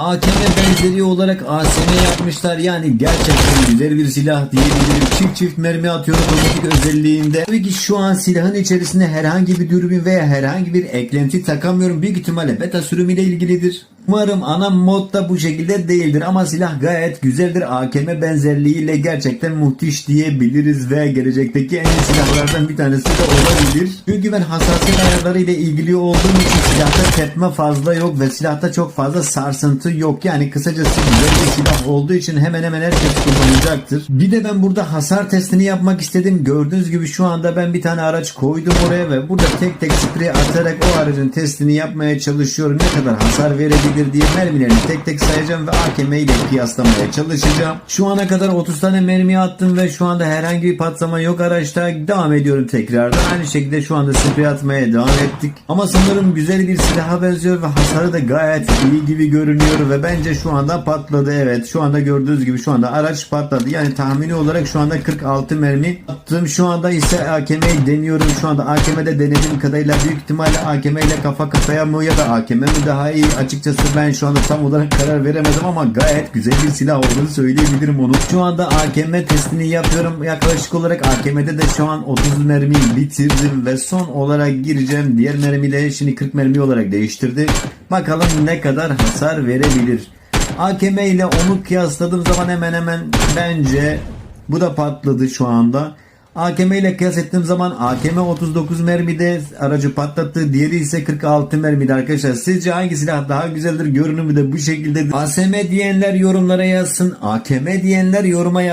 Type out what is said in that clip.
AKM benzeri olarak ASM yapmışlar yani gerçekten güzel bir silah diyebilirim. Çift çift mermi atıyor otomatik özelliğinde. Tabii ki şu an silahın içerisinde herhangi bir dürbün veya herhangi bir eklenti takamıyorum. Büyük ihtimalle beta sürümüyle ilgilidir. Umarım ana mod da bu şekilde değildir ama silah gayet güzeldir. AKM benzerliğiyle gerçekten muhtiş diyebiliriz ve gelecekteki en iyi silahlardan bir tanesi de olabilir. Çünkü ben hassasiyet ayarları ile ilgili olduğum için silahta tepme fazla yok ve silahta çok fazla sarsıntı yok. Yani kısacası güzel bir silah olduğu için hemen hemen herkes kullanacaktır. Bir de ben burada hasar testini yapmak istedim. Gördüğünüz gibi şu anda ben bir tane araç koydum oraya ve burada tek tek sprey atarak o aracın testini yapmaya çalışıyorum. Ne kadar hasar verebilir diye mermilerini tek tek sayacağım ve AKM ile kıyaslamaya çalışacağım. Şu ana kadar 30 tane mermi attım ve şu anda herhangi bir patlama yok araçta. Devam ediyorum tekrardan. Aynı şekilde şu anda sprey atmaya devam ettik. Ama sanırım güzel bir silaha benziyor ve hasarı da gayet iyi gibi görünüyor ve bence şu anda patladı. Evet şu anda gördüğünüz gibi şu anda araç patladı. Yani tahmini olarak şu anda 46 mermi attım. Şu anda ise AKM'yi deniyorum. Şu anda AKM'de denediğim kadarıyla büyük ihtimalle AKM ile kafa kafaya mı ya da AKM mi daha iyi açıkçası ben şu anda tam olarak karar veremedim ama gayet güzel bir silah olduğunu söyleyebilirim onu. Şu anda AKM testini yapıyorum. Yaklaşık olarak AKM'de de şu an 30 mermi bitirdim ve son olarak gireceğim. Diğer mermiyle şimdi 40 mermi olarak değiştirdi. Bakalım ne kadar hasar verebilir. AKM ile onu kıyasladığım zaman hemen hemen bence bu da patladı şu anda. AKM ile kıyas ettiğim zaman AKM 39 mermide aracı patlattı. Diğeri ise 46 mermide arkadaşlar. Sizce hangi silah daha güzeldir? Görünümü de bu şekilde. ASM diyenler yorumlara yazsın. AKM diyenler yoruma yazsın.